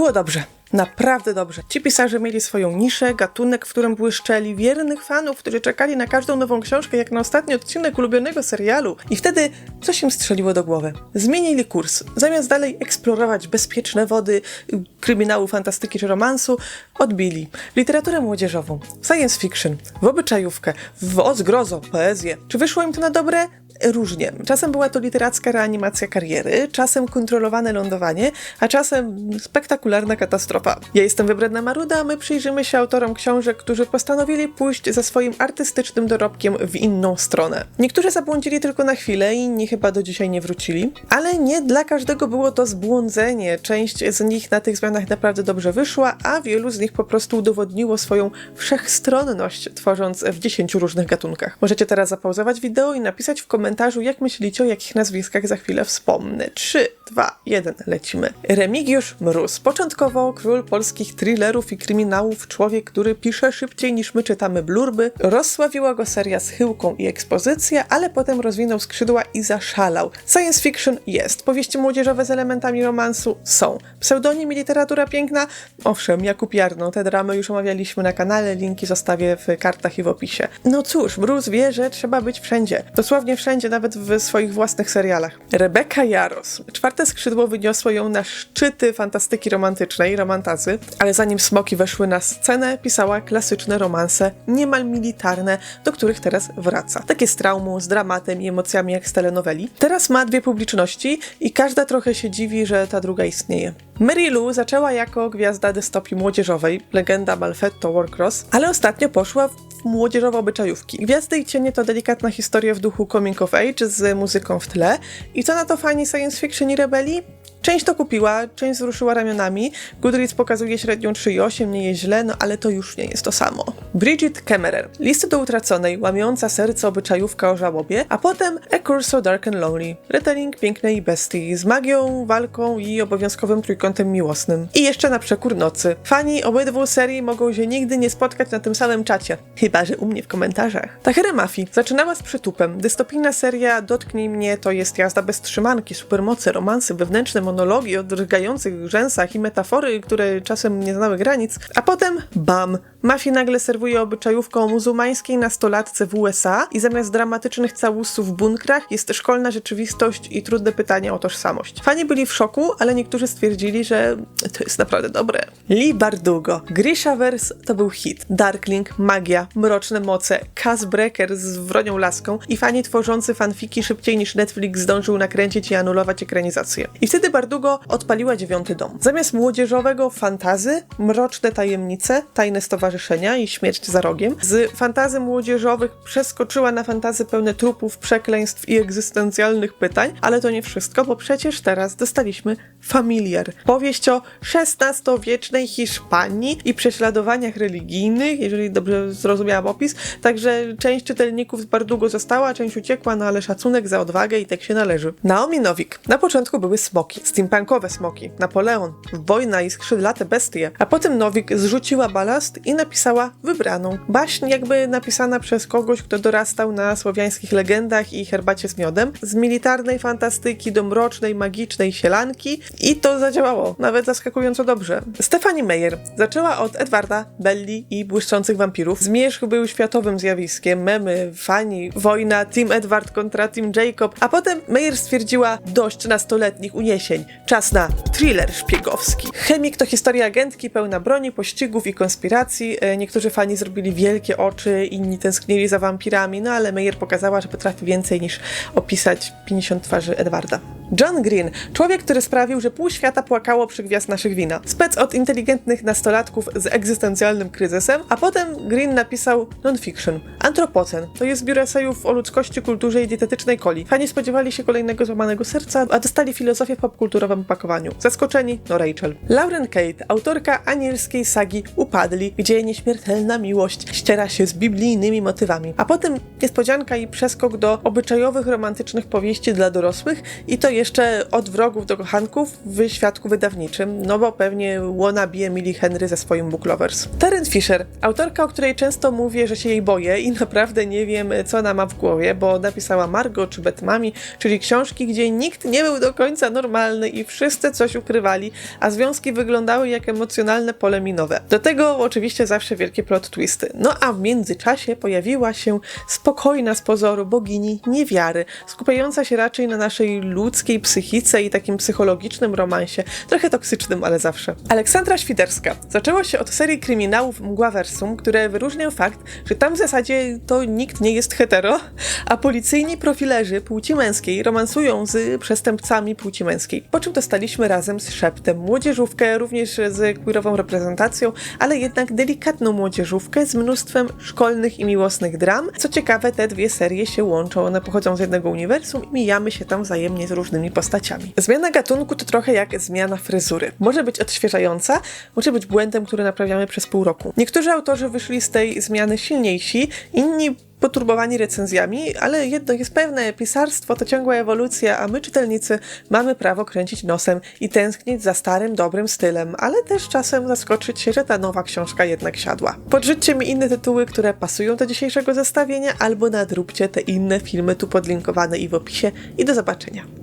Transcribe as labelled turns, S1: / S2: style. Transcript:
S1: Było dobrze. Naprawdę dobrze. Ci pisarze mieli swoją niszę, gatunek, w którym błyszczeli, wiernych fanów, którzy czekali na każdą nową książkę, jak na ostatni odcinek ulubionego serialu. I wtedy coś im strzeliło do głowy. Zmienili kurs. Zamiast dalej eksplorować bezpieczne wody kryminału, fantastyki czy romansu, odbili literaturę młodzieżową, science fiction, w obyczajówkę, w o poezję. Czy wyszło im to na dobre? Różnie. Czasem była to literacka reanimacja kariery, czasem kontrolowane lądowanie, a czasem spektakularna katastrofa. Ja jestem Wybredna Maruda, a my przyjrzymy się autorom książek, którzy postanowili pójść ze swoim artystycznym dorobkiem w inną stronę. Niektórzy zabłądzili tylko na chwilę, inni chyba do dzisiaj nie wrócili, ale nie dla każdego było to zbłądzenie. Część z nich na tych zmianach naprawdę dobrze wyszła, a wielu z nich po prostu udowodniło swoją wszechstronność, tworząc w 10 różnych gatunkach. Możecie teraz zapauzować wideo i napisać w komentarzu, jak myślicie, o jakich nazwiskach za chwilę wspomnę. 3, 2, 1, lecimy. Remigiusz Mróz. Początkowo król polskich thrillerów i kryminałów, człowiek, który pisze szybciej niż my czytamy blurby. Rozsławiła go seria Schyłką i Ekspozycja, ale potem rozwinął skrzydła i zaszalał. Science fiction jest, powieści młodzieżowe z elementami romansu są. Pseudonim i literatura piękna? Owszem, Jakub Jarno, te dramy już omawialiśmy na kanale, linki zostawię w kartach i w opisie. No cóż, Bruce wie, że trzeba być wszędzie. Dosłownie wszędzie, nawet w swoich własnych serialach. Rebeka Jaros. Czwarte skrzydło wyniosło ją na szczyty fantastyki romantycznej, romantazy, ale zanim smoki weszły na scenę, pisała klasyczne romanse, niemal militarne, do których teraz wraca. Takie z traumą, z dramatem i emocjami jak z telenoweli. Teraz ma dwie publiczności i każda trochę się dziwi, że ta druga istnieje. Mary Lou zaczęła jako gwiazda dystopii młodzieżowej, legenda Malfetto Warcross, ale ostatnio poszła w młodzieżowe obyczajówki. Gwiazdy i cienie to delikatna historia w duchu coming of age z muzyką w tle. I co na to fani science fiction i rebelii? Część to kupiła, część wzruszyła ramionami. Goodreads pokazuje średnią 3,8, nie jest źle, no ale to już nie jest to samo. Bridget Kemmerer. Listy do utraconej, łamiąca serce obyczajówka o żałobie, a potem A Curse So Dark and Lonely. Retelling pięknej bestii z magią, walką i obowiązkowym trójkątem miłosnym. I jeszcze na przekór nocy. Fani obydwu serii mogą się nigdy nie spotkać na tym samym czacie. Chyba, że u mnie w komentarzach. Tahira Mafi zaczynała z przytupem. Dystopijna seria Dotknij mnie to jest jazda bez trzymanki, supermoce, romansy, wewnętrzne monologi o drgających rzęsach i metafory, które czasem nie znały granic, a potem bam! Mafia nagle serwuje obyczajówkę o muzułmańskiej nastolatce w USA i zamiast dramatycznych całusów w bunkrach jest szkolna rzeczywistość i trudne pytania o tożsamość. Fani byli w szoku, ale niektórzy stwierdzili, że to jest naprawdę dobre. Lee Bardugo. Grishaverse to był hit. Darkling, magia, mroczne moce, Cass Breaker z wronią laską i fani tworzący fanfiki szybciej niż Netflix zdążył nakręcić i anulować ekranizację. I wtedy Bardugo odpaliła dziewiąty dom. Zamiast młodzieżowego fantazy, mroczne tajemnice, tajne stowarzyszenia i śmierć za rogiem, z fantazy młodzieżowych przeskoczyła na fantazy pełne trupów, przekleństw i egzystencjalnych pytań, ale to nie wszystko, bo przecież teraz dostaliśmy Familiar. Powieść o XVI-wiecznej Hiszpanii i prześladowaniach religijnych, jeżeli dobrze zrozumiałam opis, także część czytelników Bardugo została, część uciekła, no ale szacunek za odwagę i tak się należy. Naomi Nowik. Na początku były smoki, steampunkowe smoki, Napoleon, wojna i skrzydlate bestie, a potem Nowik zrzuciła balast i napisała wybraną. Baśń jakby napisana przez kogoś, kto dorastał na słowiańskich legendach i herbacie z miodem, z militarnej fantastyki do mrocznej, magicznej sielanki i to zadziałało, nawet zaskakująco dobrze. Stephanie Meyer zaczęła od Edwarda, Belli i błyszczących wampirów. Zmierzch był światowym zjawiskiem, memy, fani, wojna, Team Edward kontra Team Jacob, a potem Meyer stwierdziła dość nastoletnich uniesień, czas na thriller szpiegowski. Chemik to historia agentki pełna broni, pościgów i konspiracji. E, Niektórzy fani zrobili wielkie oczy, inni tęsknili za wampirami, no ale Meyer pokazała, że potrafi więcej niż opisać 50 twarzy Edwarda. John Green, człowiek, który sprawił, że pół świata płakało przy gwiazd naszych wina. Spec od inteligentnych nastolatków z egzystencjalnym kryzysem, a potem Green napisał non-fiction. Antropocen to jest zbiór esejów o ludzkości, kulturze i dietetycznej coli. Fani spodziewali się kolejnego złamanego serca, a dostali filozofię w popkulturowym opakowaniu. Zaskoczeni? No Rachel. Lauren Kate, autorka anielskiej sagi Upadli, gdzie nieśmiertelna miłość ściera się z biblijnymi motywami. A potem niespodzianka i przeskok do obyczajowych, romantycznych powieści dla dorosłych i to jeszcze od wrogów do kochanków w świadku wydawniczym, no bo pewnie wannabe Emily Henry ze swoim Book Lovers. Terence Fisher, autorka, o której często mówię, że się jej boję i naprawdę nie wiem, co ona ma w głowie, bo napisała Margot czy Betmami, czyli książki, gdzie nikt nie był do końca normalny i wszyscy coś ukrywali, a związki wyglądały jak emocjonalne pole minowe. Do tego oczywiście zawsze wielkie plot twisty. No a w międzyczasie pojawiła się spokojna z pozoru bogini niewiary, skupiająca się raczej na naszej ludzkiej psychice i takim psychologicznym romansie, trochę toksycznym, ale zawsze. Aleksandra Świderska. Zaczęło się od serii kryminałów Mgłaversum, które wyróżniał fakt, że tam w zasadzie to nikt nie jest hetero, a policyjni profilerzy płci męskiej romansują z przestępcami płci męskiej. Po czym dostaliśmy razem z Szeptem młodzieżówkę, również z queerową reprezentacją, ale jednak delikatną młodzieżówkę z mnóstwem szkolnych i miłosnych dram. Co ciekawe, te dwie serie się łączą, one pochodzą z jednego uniwersum i mijamy się tam wzajemnie z różnymi postaciami. Zmiana gatunku to trochę jak zmiana fryzury. Może być odświeżająca, może być błędem, który naprawiamy przez pół roku. Niektórzy autorzy wyszli z tej zmiany silniejsi, inni poturbowani recenzjami, ale jedno jest pewne, pisarstwo to ciągła ewolucja, a my czytelnicy mamy prawo kręcić nosem i tęsknić za starym, dobrym stylem, ale też czasem zaskoczyć się, że ta nowa książka jednak siadła. Podrzućcie mi inne tytuły, które pasują do dzisiejszego zestawienia, albo nadróbcie te inne filmy tu podlinkowane i w opisie i do zobaczenia.